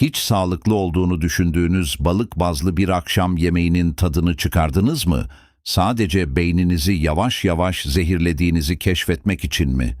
Hiç sağlıklı olduğunu düşündüğünüz balık bazlı bir akşam yemeğinin tadını çıkardınız mı? Sadece beyninizi yavaş yavaş zehirlediğinizi keşfetmek için mi?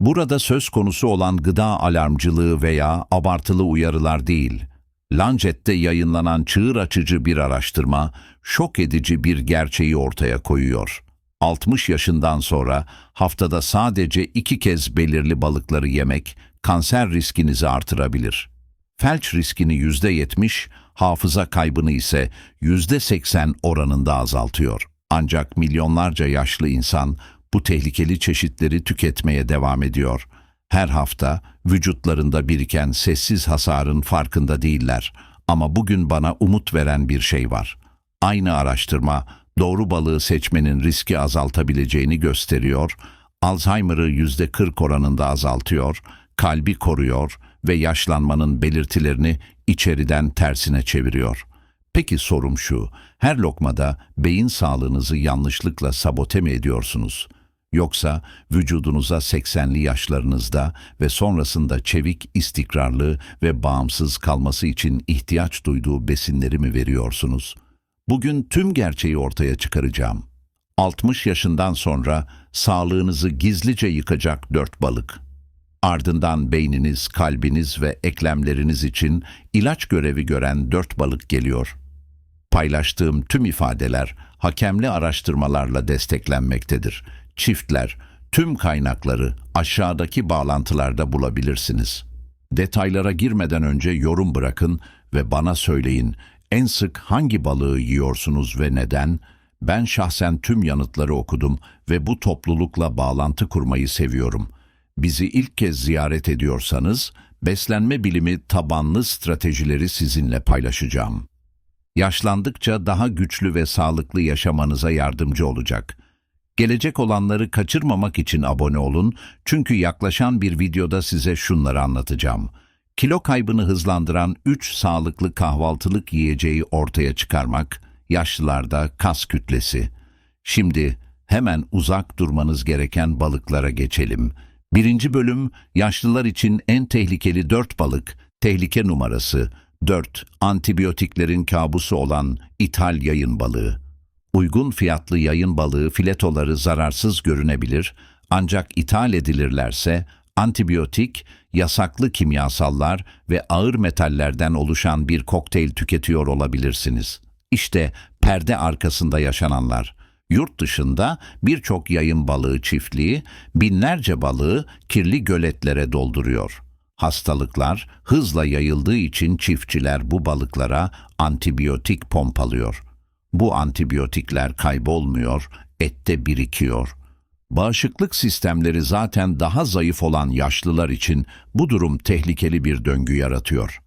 Burada söz konusu olan gıda alarmcılığı veya abartılı uyarılar değil. Lancet'te yayınlanan çığır açıcı bir araştırma, şok edici bir gerçeği ortaya koyuyor. 60 yaşından sonra haftada sadece iki kez belirli balıkları yemek kanser riskinizi artırabilir. Felç riskini %70, hafıza kaybını ise %80 oranında azaltıyor. Ancak milyonlarca yaşlı insan bu tehlikeli çeşitleri tüketmeye devam ediyor. Her hafta vücutlarında biriken sessiz hasarın farkında değiller. Ama bugün bana umut veren bir şey var. Aynı araştırma doğru balığı seçmenin riski azaltabileceğini gösteriyor, Alzheimer'ı %40 oranında azaltıyor, kalbi koruyor ve yaşlanmanın belirtilerini içeriden tersine çeviriyor. Peki sorum şu, her lokmada beyin sağlığınızı yanlışlıkla sabote mi ediyorsunuz? Yoksa vücudunuza 80'li yaşlarınızda ve sonrasında çevik, istikrarlı ve bağımsız kalması için ihtiyaç duyduğu besinleri mi veriyorsunuz? Bugün tüm gerçeği ortaya çıkaracağım. 60 yaşından sonra sağlığınızı gizlice yıkacak dört balık. Ardından beyniniz, kalbiniz ve eklemleriniz için ilaç görevi gören dört balık geliyor. Paylaştığım tüm ifadeler hakemli araştırmalarla desteklenmektedir. Çiftler, tüm kaynakları aşağıdaki bağlantılarda bulabilirsiniz. Detaylara girmeden önce yorum bırakın ve bana söyleyin en sık hangi balığı yiyorsunuz ve neden? Ben şahsen tüm yanıtları okudum ve bu toplulukla bağlantı kurmayı seviyorum. Bizi ilk kez ziyaret ediyorsanız beslenme bilimi tabanlı stratejileri sizinle paylaşacağım. Yaşlandıkça daha güçlü ve sağlıklı yaşamanıza yardımcı olacak. Gelecek olanları kaçırmamak için abone olun çünkü yaklaşan bir videoda size şunları anlatacağım. Kilo kaybını hızlandıran 3 sağlıklı kahvaltılık yiyeceği ortaya çıkarmak, yaşlılarda kas kütlesi. Şimdi hemen uzak durmanız gereken balıklara geçelim. Birinci bölüm, yaşlılar için en tehlikeli 4 balık, tehlike numarası 4. Antibiyotiklerin kabusu olan ithal yayın balığı. Uygun fiyatlı yayın balığı filetoları zararsız görünebilir ancak ithal edilirlerse antibiyotik, yasaklı kimyasallar ve ağır metallerden oluşan bir kokteyl tüketiyor olabilirsiniz. İşte perde arkasında yaşananlar. Yurt dışında birçok yayın balığı çiftliği binlerce balığı kirli göletlere dolduruyor. Hastalıklar hızla yayıldığı için çiftçiler bu balıklara antibiyotik pompalıyor. Bu antibiyotikler kaybolmuyor, ette birikiyor. Bağışıklık sistemleri zaten daha zayıf olan yaşlılar için bu durum tehlikeli bir döngü yaratıyor.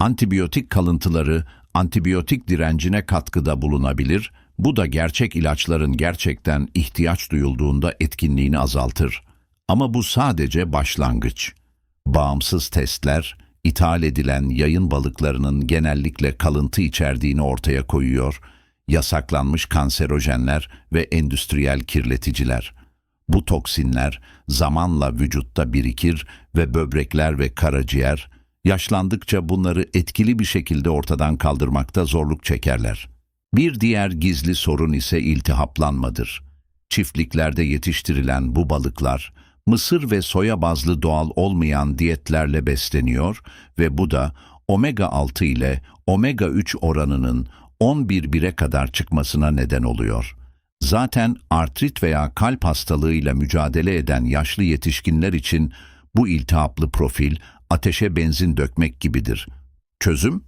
Antibiyotik kalıntıları antibiyotik direncine katkıda bulunabilir, bu da gerçek ilaçların gerçekten ihtiyaç duyulduğunda etkinliğini azaltır. Ama bu sadece başlangıç. Bağımsız testler, ithal edilen yayın balıklarının genellikle kalıntı içerdiğini ortaya koyuyor, yasaklanmış kanserojenler ve endüstriyel kirleticiler. Bu toksinler zamanla vücutta birikir ve böbrekler ve karaciğer, yaşlandıkça bunları etkili bir şekilde ortadan kaldırmakta zorluk çekerler. Bir diğer gizli sorun ise iltihaplanmadır. Çiftliklerde yetiştirilen bu balıklar, mısır ve soya bazlı doğal olmayan diyetlerle besleniyor ve bu da omega 6 ile omega 3 oranının 11 bire kadar çıkmasına neden oluyor. Zaten artrit veya kalp hastalığıyla mücadele eden yaşlı yetişkinler için bu iltihaplı profil ateşe benzin dökmek gibidir. Çözüm?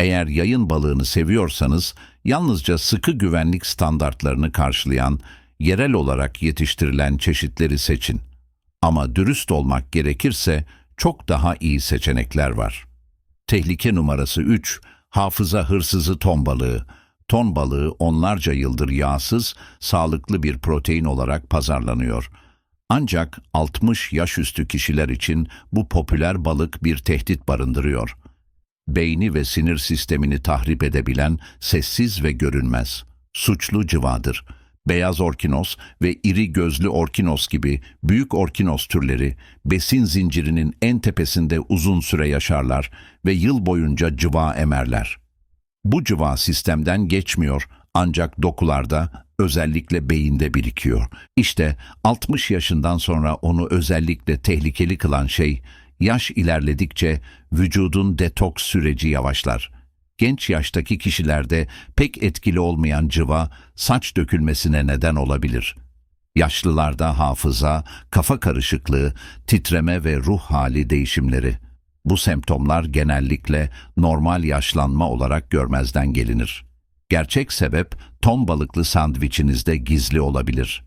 Eğer yayın balığını seviyorsanız yalnızca sıkı güvenlik standartlarını karşılayan, yerel olarak yetiştirilen çeşitleri seçin. Ama dürüst olmak gerekirse çok daha iyi seçenekler var. Tehlike numarası 3, hafıza hırsızı ton balığı. Ton balığı onlarca yıldır yağsız, sağlıklı bir protein olarak pazarlanıyor. Ancak 60 yaş üstü kişiler için bu popüler balık bir tehdit barındırıyor. Beyni ve sinir sistemini tahrip edebilen sessiz ve görünmez, suçlu cıvadır. Beyaz orkinos ve iri gözlü orkinos gibi büyük orkinos türleri besin zincirinin en tepesinde uzun süre yaşarlar ve yıl boyunca cıva emerler. Bu cıva sistemden geçmiyor ancak dokularda özellikle beyinde birikiyor. İşte 60 yaşından sonra onu özellikle tehlikeli kılan şey yaş ilerledikçe vücudun detoks süreci yavaşlar. Genç yaştaki kişilerde pek etkili olmayan cıva saç dökülmesine neden olabilir. Yaşlılarda hafıza, kafa karışıklığı, titreme ve ruh hali değişimleri. Bu semptomlar genellikle normal yaşlanma olarak görmezden gelinir. Gerçek sebep ton balıklı sandviçinizde gizli olabilir.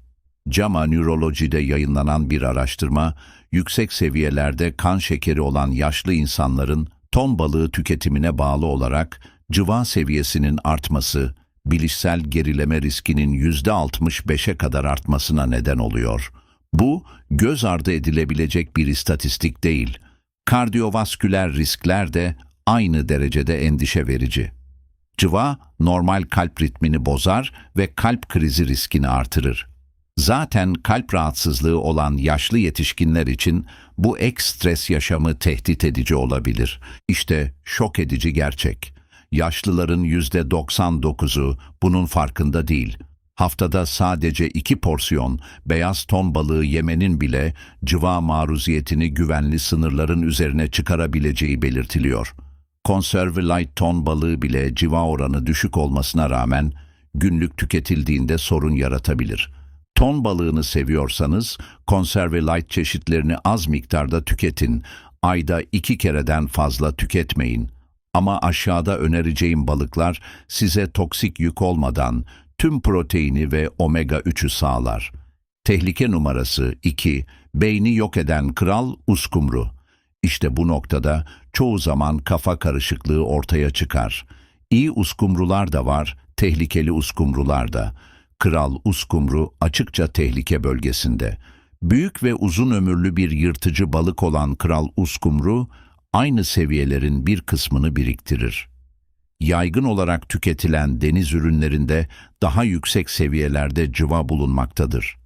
JAMA Nöroloji'de yayınlanan bir araştırma, yüksek seviyelerde kan şekeri olan yaşlı insanların ton balığı tüketimine bağlı olarak cıva seviyesinin artması, bilişsel gerileme riskinin %65'e kadar artmasına neden oluyor. Bu, göz ardı edilebilecek bir istatistik değil. Kardiyovasküler riskler de aynı derecede endişe verici. Cıva, normal kalp ritmini bozar ve kalp krizi riskini artırır. Zaten kalp rahatsızlığı olan yaşlı yetişkinler için bu ek stres yaşamı tehdit edici olabilir. İşte şok edici gerçek. Yaşlıların %99'u bunun farkında değil. Haftada sadece iki porsiyon beyaz ton balığı yemenin bile cıva maruziyetini güvenli sınırların üzerine çıkarabileceği belirtiliyor. Konserve light ton balığı bile civa oranı düşük olmasına rağmen günlük tüketildiğinde sorun yaratabilir. Ton balığını seviyorsanız konserve light çeşitlerini az miktarda tüketin. Ayda iki kereden fazla tüketmeyin. Ama aşağıda önereceğim balıklar size toksik yük olmadan tüm proteini ve omega 3'ü sağlar. Tehlike numarası 2. Beyni yok eden kral uskumru. İşte bu noktada çoğu zaman kafa karışıklığı ortaya çıkar. İyi uskumrular da var, tehlikeli uskumrular da. Kral uskumru açıkça tehlike bölgesinde. Büyük ve uzun ömürlü bir yırtıcı balık olan kral uskumru, aynı seviyelerin bir kısmını biriktirir. Yaygın olarak tüketilen deniz ürünlerinde daha yüksek seviyelerde cıva bulunmaktadır.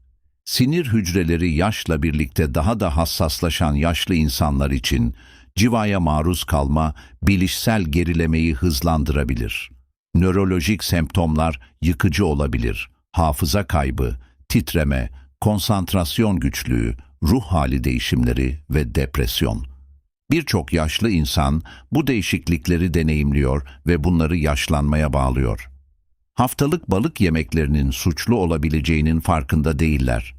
Sinir hücreleri yaşla birlikte daha da hassaslaşan yaşlı insanlar için civaya maruz kalma bilişsel gerilemeyi hızlandırabilir. Nörolojik semptomlar yıkıcı olabilir. Hafıza kaybı, titreme, konsantrasyon güçlüğü, ruh hali değişimleri ve depresyon. Birçok yaşlı insan bu değişiklikleri deneyimliyor ve bunları yaşlanmaya bağlıyor. Haftalık balık yemeklerinin suçlu olabileceğinin farkında değiller.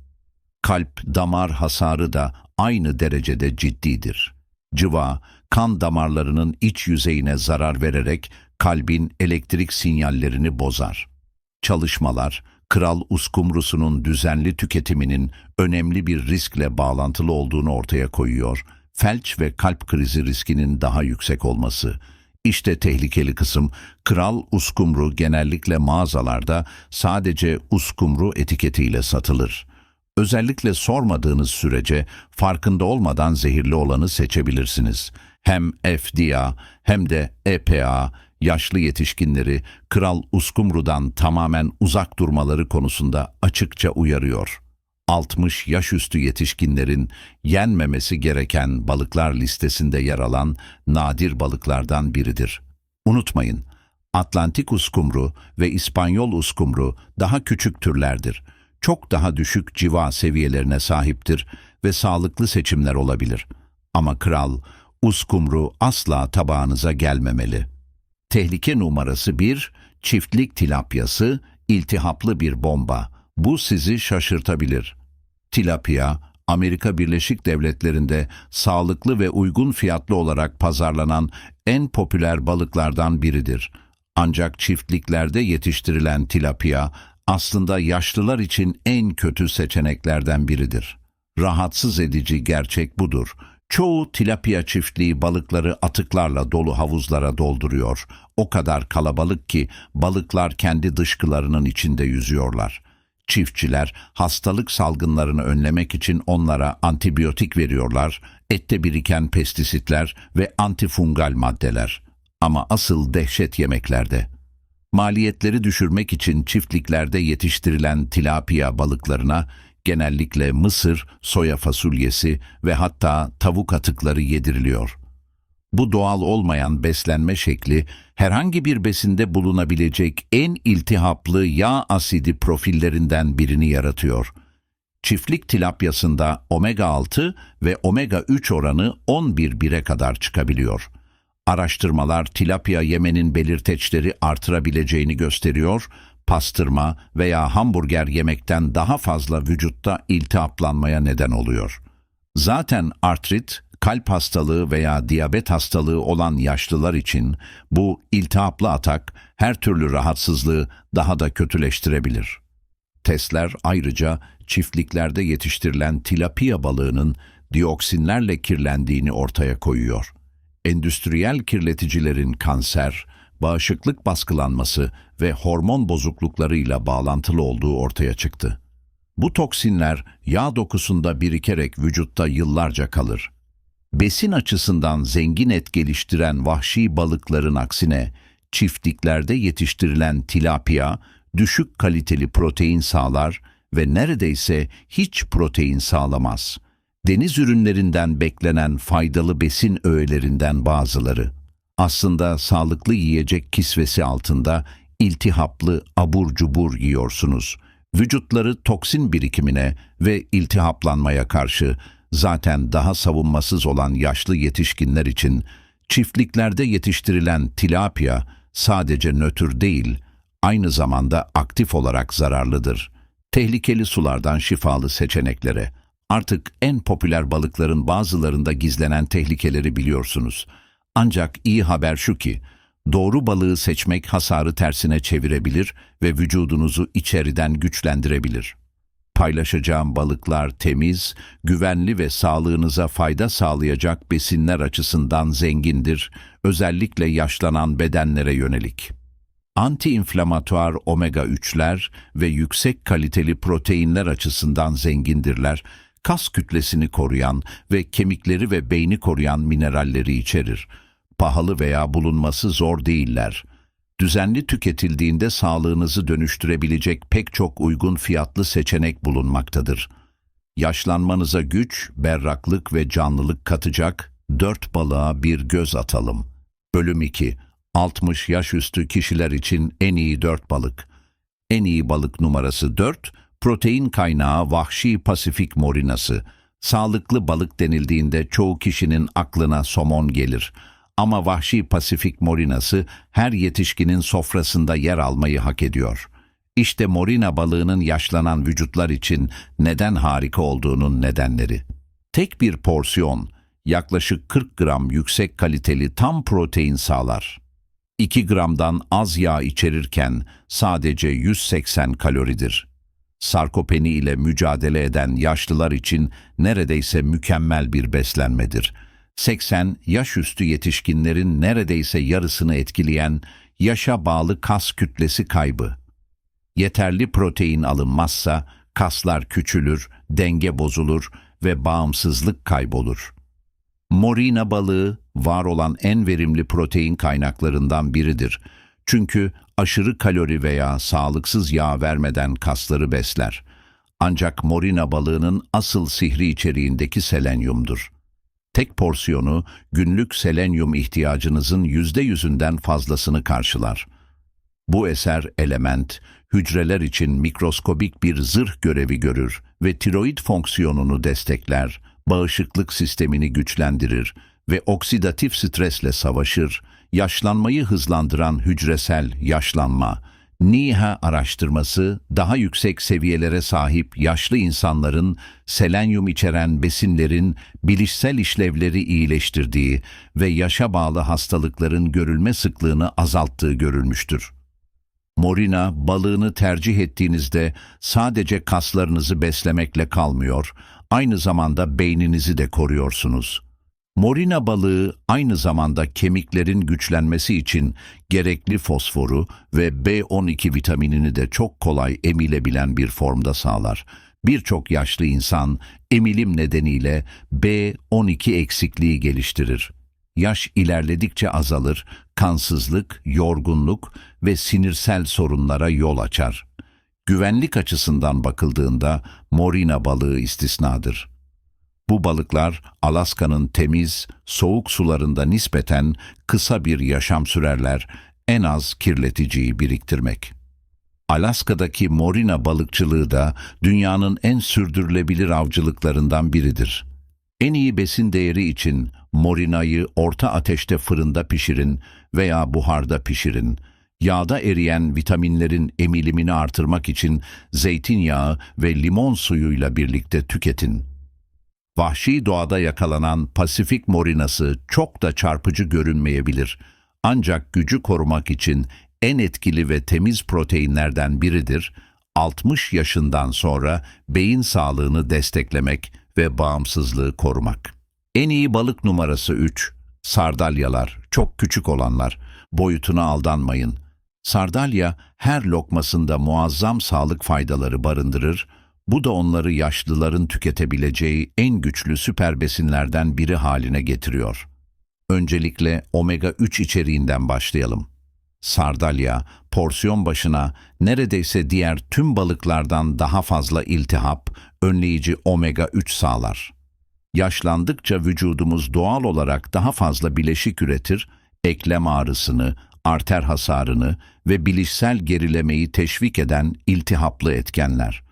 Kalp, damar hasarı da aynı derecede ciddidir. Cıva, kan damarlarının iç yüzeyine zarar vererek kalbin elektrik sinyallerini bozar. Çalışmalar, kral uskumrusunun düzenli tüketiminin önemli bir riskle bağlantılı olduğunu ortaya koyuyor. Felç ve kalp krizi riskinin daha yüksek olması. İşte tehlikeli kısım, kral uskumru genellikle mağazalarda sadece uskumru etiketiyle satılır. Özellikle sormadığınız sürece farkında olmadan zehirli olanı seçebilirsiniz. Hem FDA hem de EPA yaşlı yetişkinleri Kral Uskumru'dan tamamen uzak durmaları konusunda açıkça uyarıyor. 60 yaş üstü yetişkinlerin yenmemesi gereken balıklar listesinde yer alan nadir balıklardan biridir. Unutmayın, Atlantik uskumru ve İspanyol uskumru daha küçük türlerdir. Çok daha düşük civa seviyelerine sahiptir ve sağlıklı seçimler olabilir. Ama kral, uskumru asla tabağınıza gelmemeli. Tehlike numarası 1, çiftlik tilapyası, iltihaplı bir bomba. Bu sizi şaşırtabilir. Tilapya, Amerika Birleşik Devletleri'nde sağlıklı ve uygun fiyatlı olarak pazarlanan en popüler balıklardan biridir. Ancak çiftliklerde yetiştirilen tilapya aslında yaşlılar için en kötü seçeneklerden biridir. Rahatsız edici gerçek budur. Çoğu tilapia çiftliği balıkları atıklarla dolu havuzlara dolduruyor. O kadar kalabalık ki balıklar kendi dışkılarının içinde yüzüyorlar. Çiftçiler hastalık salgınlarını önlemek için onlara antibiyotik veriyorlar, ette biriken pestisitler ve antifungal maddeler. Ama asıl dehşet yemeklerde. Maliyetleri düşürmek için çiftliklerde yetiştirilen tilapia balıklarına genellikle mısır, soya fasulyesi ve hatta tavuk atıkları yediriliyor. Bu doğal olmayan beslenme şekli herhangi bir besinde bulunabilecek en iltihaplı yağ asidi profillerinden birini yaratıyor. Çiftlik tilapyasında omega 6 ve omega 3 oranı 11 bire kadar çıkabiliyor. Araştırmalar tilapya yemenin belirteçleri artırabileceğini gösteriyor, pastırma veya hamburger yemekten daha fazla vücutta iltihaplanmaya neden oluyor. Zaten artrit, kalp hastalığı veya diyabet hastalığı olan yaşlılar için bu iltihaplı atak her türlü rahatsızlığı daha da kötüleştirebilir. Testler ayrıca çiftliklerde yetiştirilen tilapia balığının dioksinlerle kirlendiğini ortaya koyuyor. Endüstriyel kirleticilerin kanser, bağışıklık baskılanması ve hormon bozukluklarıyla bağlantılı olduğu ortaya çıktı. Bu toksinler yağ dokusunda birikerek vücutta yıllarca kalır. Besin açısından zengin et geliştiren vahşi balıkların aksine çiftliklerde yetiştirilen tilapia düşük kaliteli protein sağlar ve neredeyse hiç protein sağlamaz. Deniz ürünlerinden beklenen faydalı besin öğelerinden bazıları. Aslında sağlıklı yiyecek kisvesi altında iltihaplı abur cubur yiyorsunuz. Vücutları toksin birikimine ve iltihaplanmaya karşı zaten daha savunmasız olan yaşlı yetişkinler için çiftliklerde yetiştirilen tilapia sadece nötr değil, aynı zamanda aktif olarak zararlıdır. Tehlikeli sulardan şifalı seçeneklere. Artık en popüler balıkların bazılarında gizlenen tehlikeleri biliyorsunuz. Ancak iyi haber şu ki, doğru balığı seçmek hasarı tersine çevirebilir ve vücudunuzu içeriden güçlendirebilir. Paylaşacağım balıklar temiz, güvenli ve sağlığınıza fayda sağlayacak besinler açısından zengindir, özellikle yaşlanan bedenlere yönelik. Anti-inflamatuar omega-3'ler ve yüksek kaliteli proteinler açısından zengindirler, kas kütlesini koruyan ve kemikleri ve beyni koruyan mineralleri içerir. Pahalı veya bulunması zor değiller. Düzenli tüketildiğinde sağlığınızı dönüştürebilecek pek çok uygun fiyatlı seçenek bulunmaktadır. Yaşlanmanıza güç, berraklık ve canlılık katacak dört balığa bir göz atalım. Bölüm 2 60 yaş üstü kişiler için en iyi 4 balık. En iyi balık numarası 4, protein kaynağı vahşi pasifik morinası. Sağlıklı balık denildiğinde çoğu kişinin aklına somon gelir. Ama vahşi pasifik morinası her yetişkinin sofrasında yer almayı hak ediyor. İşte morina balığının yaşlanan vücutlar için neden harika olduğunun nedenleri. Tek bir porsiyon, yaklaşık 40 gram yüksek kaliteli tam protein sağlar. 2 gramdan az yağ içerirken sadece 180 kaloridir. Sarkopeni ile mücadele eden yaşlılar için neredeyse mükemmel bir beslenmedir. 80 yaş üstü yetişkinlerin neredeyse yarısını etkileyen yaşa bağlı kas kütlesi kaybı. Yeterli protein alınmazsa kaslar küçülür, denge bozulur ve bağımsızlık kaybolur. Morina balığı var olan en verimli protein kaynaklarından biridir. Çünkü aşırı kalori veya sağlıksız yağ vermeden kasları besler. Ancak morina balığının asıl sihri içeriğindeki selenyumdur. Tek porsiyonu günlük selenyum ihtiyacınızın yüzde yüzünden fazlasını karşılar. Bu eser element, hücreler için mikroskobik bir zırh görevi görür ve tiroid fonksiyonunu destekler, bağışıklık sistemini güçlendirir ve oksidatif stresle savaşır, yaşlanmayı hızlandıran hücresel yaşlanma, NIHA araştırması daha yüksek seviyelere sahip yaşlı insanların selenyum içeren besinlerin bilişsel işlevleri iyileştirdiği ve yaşa bağlı hastalıkların görülme sıklığını azalttığı görülmüştür. Morina balığını tercih ettiğinizde sadece kaslarınızı beslemekle kalmıyor, aynı zamanda beyninizi de koruyorsunuz. Morina balığı aynı zamanda kemiklerin güçlenmesi için gerekli fosforu ve B12 vitaminini de çok kolay emilebilen bir formda sağlar. Birçok yaşlı insan emilim nedeniyle B12 eksikliği geliştirir. yaş ilerledikçe azalır, kansızlık, yorgunluk ve sinirsel sorunlara yol açar. Güvenlik açısından bakıldığında morina balığı istisnadır. Bu balıklar Alaska'nın temiz, soğuk sularında nispeten kısa bir yaşam sürerler, en az kirleticiyi biriktirmek. Alaska'daki morina balıkçılığı da dünyanın en sürdürülebilir avcılıklarından biridir. En iyi besin değeri için morinayı orta ateşte fırında pişirin veya buharda pişirin. Yağda eriyen vitaminlerin emilimini artırmak için zeytinyağı ve limon suyuyla birlikte tüketin. Vahşi doğada yakalanan Pasifik morinası çok da çarpıcı görünmeyebilir. Ancak gücü korumak için en etkili ve temiz proteinlerden biridir. 60 yaşından sonra beyin sağlığını desteklemek ve bağımsızlığı korumak. En iyi balık numarası 3. Sardalyalar, çok küçük olanlar. Boyutuna aldanmayın. Sardalya her lokmasında muazzam sağlık faydaları barındırır. Bu da onları yaşlıların tüketebileceği en güçlü süper besinlerden biri haline getiriyor. Öncelikle omega 3 içeriğinden başlayalım. Sardalya, porsiyon başına neredeyse diğer tüm balıklardan daha fazla iltihap, önleyici omega 3 sağlar. Yaşlandıkça vücudumuz doğal olarak daha fazla bileşik üretir, eklem ağrısını, arter hasarını ve bilişsel gerilemeyi teşvik eden iltihaplı etkenler.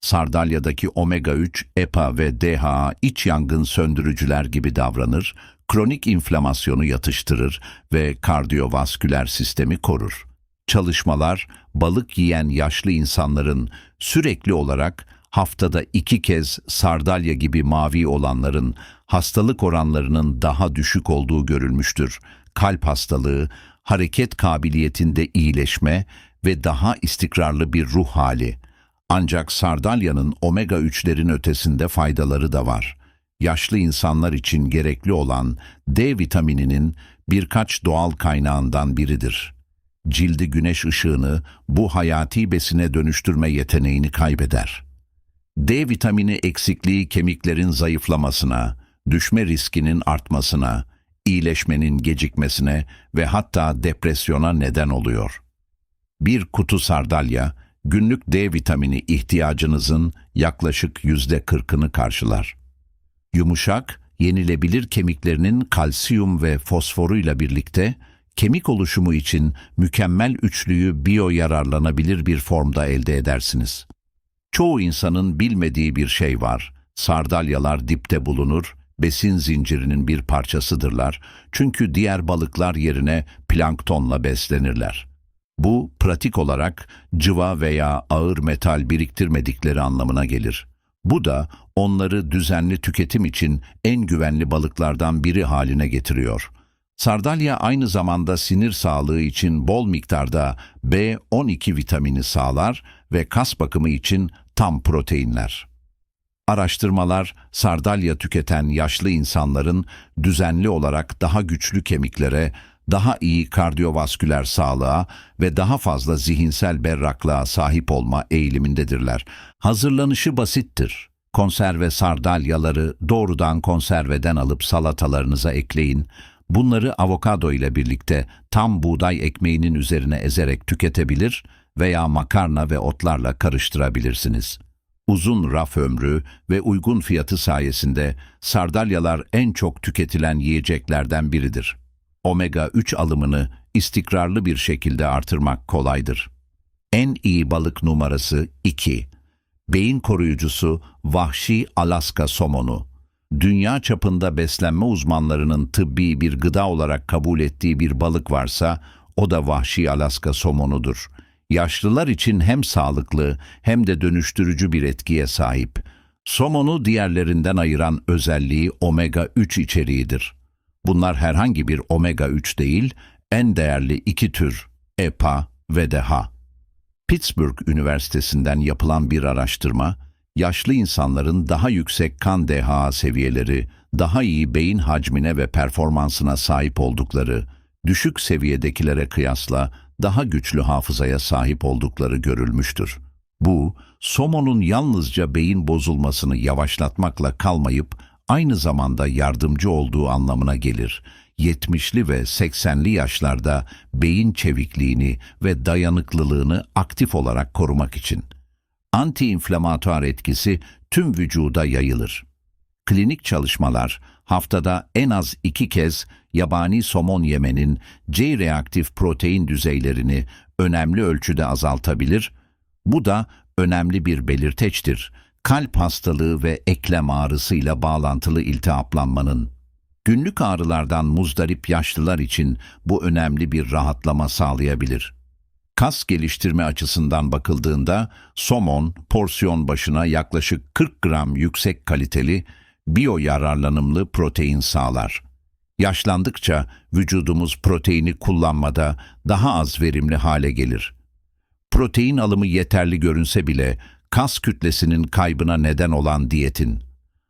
Sardalya'daki omega 3, EPA ve DHA iç yangın söndürücüler gibi davranır, kronik inflamasyonu yatıştırır ve kardiyovasküler sistemi korur. Çalışmalar, balık yiyen yaşlı insanların sürekli olarak haftada iki kez sardalya gibi mavi olanların hastalık oranlarının daha düşük olduğu görülmüştür. Kalp hastalığı, hareket kabiliyetinde iyileşme ve daha istikrarlı bir ruh hali. Ancak sardalyanın omega 3'lerin ötesinde faydaları da var. Yaşlı insanlar için gerekli olan D vitamininin birkaç doğal kaynağından biridir. Cildi güneş ışığını bu hayati besine dönüştürme yeteneğini kaybeder. D vitamini eksikliği kemiklerin zayıflamasına, düşme riskinin artmasına, iyileşmenin gecikmesine ve hatta depresyona neden oluyor. Bir kutu sardalya, günlük D vitamini ihtiyacınızın yaklaşık yüzde kırkını karşılar. Yumuşak, yenilebilir kemiklerinin kalsiyum ve fosforuyla birlikte kemik oluşumu için mükemmel üçlüyü biyo yararlanabilir bir formda elde edersiniz. Çoğu insanın bilmediği bir şey var. Sardalyalar dipte bulunur, besin zincirinin bir parçasıdırlar. Çünkü diğer balıklar yerine planktonla beslenirler. Bu pratik olarak cıva veya ağır metal biriktirmedikleri anlamına gelir. Bu da onları düzenli tüketim için en güvenli balıklardan biri haline getiriyor. Sardalya aynı zamanda sinir sağlığı için bol miktarda B12 vitamini sağlar ve kas bakımı için tam proteinler. Araştırmalar, sardalya tüketen yaşlı insanların düzenli olarak daha güçlü kemiklere, daha iyi kardiyovasküler sağlığa ve daha fazla zihinsel berraklığa sahip olma eğilimindedirler. Hazırlanışı basittir. Konserve sardalyaları doğrudan konserveden alıp salatalarınıza ekleyin. Bunları avokado ile birlikte tam buğday ekmeğinin üzerine ezerek tüketebilir veya makarna ve otlarla karıştırabilirsiniz. Uzun raf ömrü ve uygun fiyatı sayesinde sardalyalar en çok tüketilen yiyeceklerden biridir. Omega 3 alımını istikrarlı bir şekilde artırmak kolaydır. En iyi balık numarası 2. Beyin koruyucusu vahşi Alaska somonu. Dünya çapında beslenme uzmanlarının tıbbi bir gıda olarak kabul ettiği bir balık varsa o da vahşi Alaska somonudur. Yaşlılar için hem sağlıklı hem de dönüştürücü bir etkiye sahip. Somonu diğerlerinden ayıran özelliği omega 3 içeriğidir. Bunlar herhangi bir omega 3 değil, en değerli iki tür EPA ve DHA. Pittsburgh Üniversitesi'nden yapılan bir araştırma, yaşlı insanların daha yüksek kan DHA seviyeleri, daha iyi beyin hacmine ve performansına sahip oldukları, düşük seviyedekilere kıyasla daha güçlü hafızaya sahip oldukları görülmüştür. Bu, somonun yalnızca beyin bozulmasını yavaşlatmakla kalmayıp aynı zamanda yardımcı olduğu anlamına gelir. 70'li ve 80'li yaşlarda beyin çevikliğini ve dayanıklılığını aktif olarak korumak için. Antiinflamatuar etkisi tüm vücuda yayılır. Klinik çalışmalar haftada en az iki kez yabani somon yemenin C-reaktif protein düzeylerini önemli ölçüde azaltabilir. Bu da önemli bir belirteçtir. Kalp hastalığı ve eklem ağrısıyla bağlantılı iltihaplanmanın. Günlük ağrılardan muzdarip yaşlılar için bu önemli bir rahatlama sağlayabilir. Kas geliştirme açısından bakıldığında somon porsiyon başına yaklaşık 40 gram yüksek kaliteli biyo yararlanımlı protein sağlar. Yaşlandıkça vücudumuz proteini kullanmada daha az verimli hale gelir. Protein alımı yeterli görünse bile kas kütlesinin kaybına neden olan diyetin.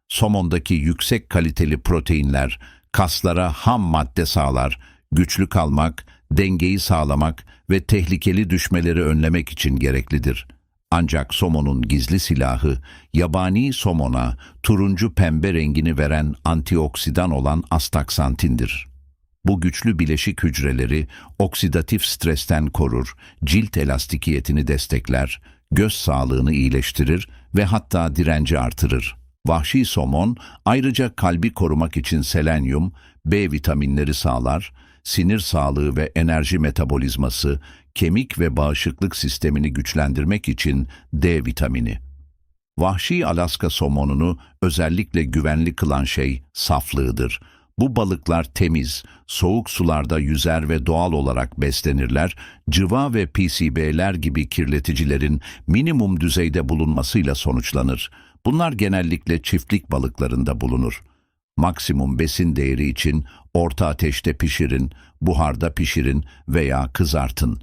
Somondaki yüksek kaliteli proteinler kaslara ham madde sağlar, güçlü kalmak, dengeyi sağlamak ve tehlikeli düşmeleri önlemek için gereklidir. Ancak somonun gizli silahı, yabani somona turuncu pembe rengini veren antioksidan olan astaksantindir. Bu güçlü bileşik hücreleri oksidatif stresten korur, cilt elastikiyetini destekler, göz sağlığını iyileştirir ve hatta direnci artırır. Vahşi somon ayrıca kalbi korumak için selenyum, B vitaminleri sağlar, sinir sağlığı ve enerji metabolizması, kemik ve bağışıklık sistemini güçlendirmek için D vitamini. Vahşi Alaska somonunu özellikle güvenli kılan şey saflığıdır. Bu balıklar temiz, soğuk sularda yüzer ve doğal olarak beslenirler, cıva ve PCB'ler gibi kirleticilerin minimum düzeyde bulunmasıyla sonuçlanır. Bunlar genellikle çiftlik balıklarında bulunur. Maksimum besin değeri için orta ateşte pişirin, buharda pişirin veya kızartın.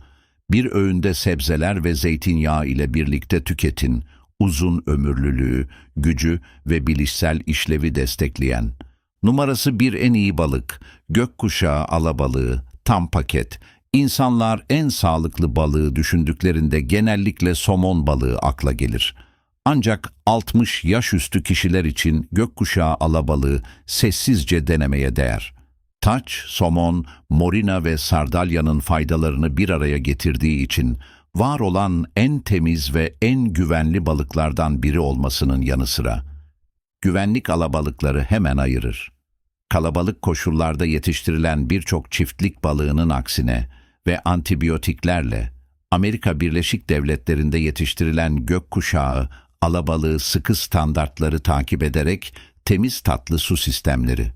Bir öğünde sebzeler ve zeytinyağı ile birlikte tüketin. Uzun ömürlülüğü, gücü ve bilişsel işlevi destekleyen. Numarası bir en iyi balık, gökkuşağı alabalığı, tam paket. İnsanlar en sağlıklı balığı düşündüklerinde genellikle somon balığı akla gelir. Ancak 60 yaş üstü kişiler için gökkuşağı alabalığı sessizce denemeye değer. Taç, somon, morina ve sardalyanın faydalarını bir araya getirdiği için var olan en temiz ve en güvenli balıklardan biri olmasının yanı sıra güvenlik alabalıkları hemen ayırır. Kalabalık koşullarda yetiştirilen birçok çiftlik balığının aksine ve antibiyotiklerle Amerika Birleşik Devletleri'nde yetiştirilen gökkuşağı alabalığı sıkı standartları takip ederek temiz tatlı su sistemleri.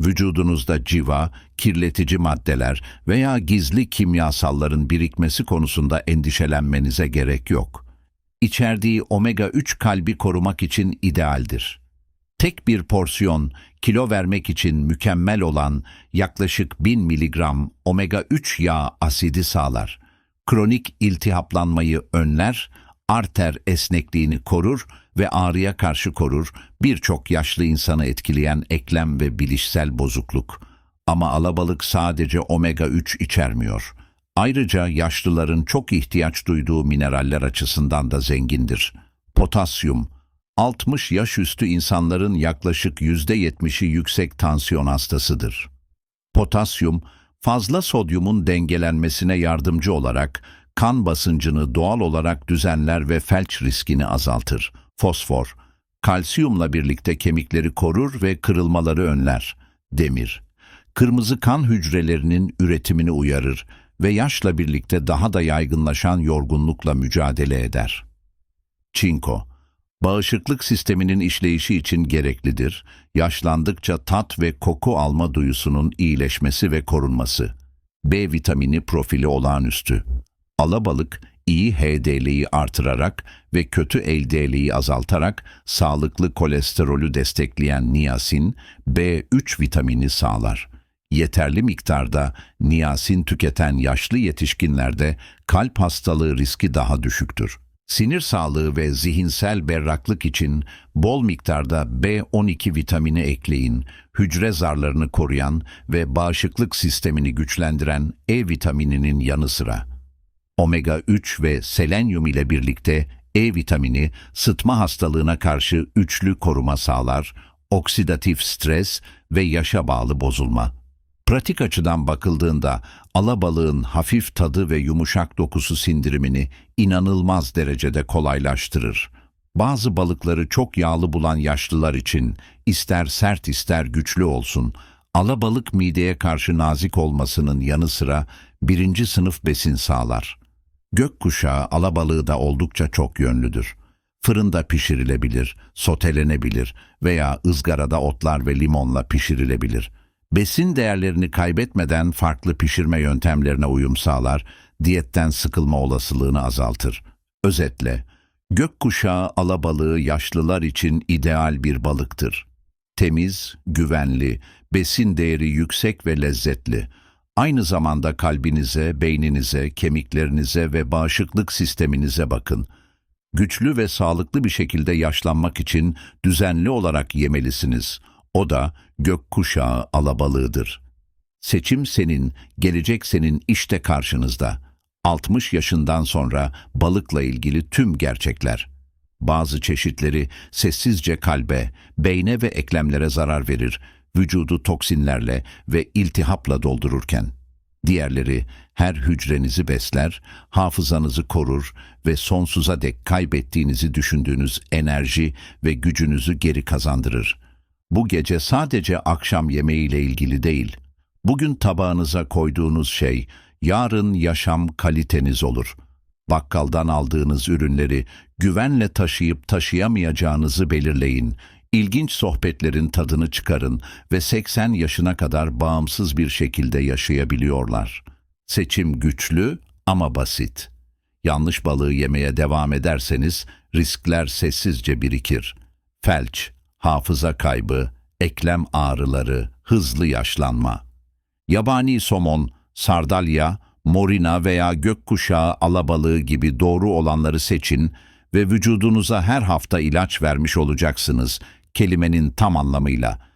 Vücudunuzda civa, kirletici maddeler veya gizli kimyasalların birikmesi konusunda endişelenmenize gerek yok. İçerdiği omega-3 kalbi korumak için idealdir. Tek bir porsiyon kilo vermek için mükemmel olan yaklaşık 1000 miligram omega-3 yağ asidi sağlar. Kronik iltihaplanmayı önler, arter esnekliğini korur ve ağrıya karşı korur, birçok yaşlı insanı etkileyen eklem ve bilişsel bozukluk. Ama alabalık sadece omega-3 içermiyor. Ayrıca yaşlıların çok ihtiyaç duyduğu mineraller açısından da zengindir. Potasyum, 60 yaş üstü insanların yaklaşık %70'i yüksek tansiyon hastasıdır. Potasyum, fazla sodyumun dengelenmesine yardımcı olarak kan basıncını doğal olarak düzenler ve felç riskini azaltır. Fosfor, kalsiyumla birlikte kemikleri korur ve kırılmaları önler. Demir, kırmızı kan hücrelerinin üretimini uyarır ve yaşla birlikte daha da yaygınlaşan yorgunlukla mücadele eder. Çinko, bağışıklık sisteminin işleyişi için gereklidir. Yaşlandıkça tat ve koku alma duyusunun iyileşmesi ve korunması. B vitamini profili olağanüstü. Alabalık iyi HDL'yi artırarak ve kötü LDL'yi azaltarak sağlıklı kolesterolü destekleyen niyasin B3 vitamini sağlar. Yeterli miktarda niyasin tüketen yaşlı yetişkinlerde kalp hastalığı riski daha düşüktür. Sinir sağlığı ve zihinsel berraklık için bol miktarda B12 vitamini ekleyin, hücre zarlarını koruyan ve bağışıklık sistemini güçlendiren E vitamininin yanı sıra. Omega 3 ve selenyum ile birlikte E vitamini sıtma hastalığına karşı üçlü koruma sağlar, oksidatif stres ve yaşa bağlı bozulma. Pratik açıdan bakıldığında alabalığın hafif tadı ve yumuşak dokusu sindirimini inanılmaz derecede kolaylaştırır. Bazı balıkları çok yağlı bulan yaşlılar için ister sert ister güçlü olsun, alabalık mideye karşı nazik olmasının yanı sıra birinci sınıf besin sağlar. Gökkuşağı alabalığı da oldukça çok yönlüdür. Fırında pişirilebilir, sotelenebilir veya ızgarada otlar ve limonla pişirilebilir. Besin değerlerini kaybetmeden farklı pişirme yöntemlerine uyum sağlar, diyetten sıkılma olasılığını azaltır. Özetle, gökkuşağı alabalığı yaşlılar için ideal bir balıktır. Temiz, güvenli, besin değeri yüksek ve lezzetli. Aynı zamanda kalbinize, beyninize, kemiklerinize ve bağışıklık sisteminize bakın. Güçlü ve sağlıklı bir şekilde yaşlanmak için düzenli olarak yemelisiniz. O da gökkuşağı alabalığıdır. Seçim senin, gelecek senin işte karşınızda. 60 yaşından sonra balıkla ilgili tüm gerçekler. Bazı çeşitleri sessizce kalbe, beyne ve eklemlere zarar verir, vücudu toksinlerle ve iltihapla doldururken. Diğerleri her hücrenizi besler, hafızanızı korur ve sonsuza dek kaybettiğinizi düşündüğünüz enerji ve gücünüzü geri kazandırır. Bu gece sadece akşam yemeğiyle ilgili değil. Bugün tabağınıza koyduğunuz şey yarın yaşam kaliteniz olur. Bakkaldan aldığınız ürünleri güvenle taşıyıp taşıyamayacağınızı belirleyin. İlginç sohbetlerin tadını çıkarın ve 80 yaşına kadar bağımsız bir şekilde yaşayabiliyorlar. Seçim güçlü ama basit. Yanlış balığı yemeye devam ederseniz riskler sessizce birikir. Felç, hafıza kaybı, eklem ağrıları, hızlı yaşlanma. Yabani somon, sardalya, morina veya gökkuşağı alabalığı gibi doğru olanları seçin ve vücudunuza her hafta ilaç vermiş olacaksınız kelimenin tam anlamıyla.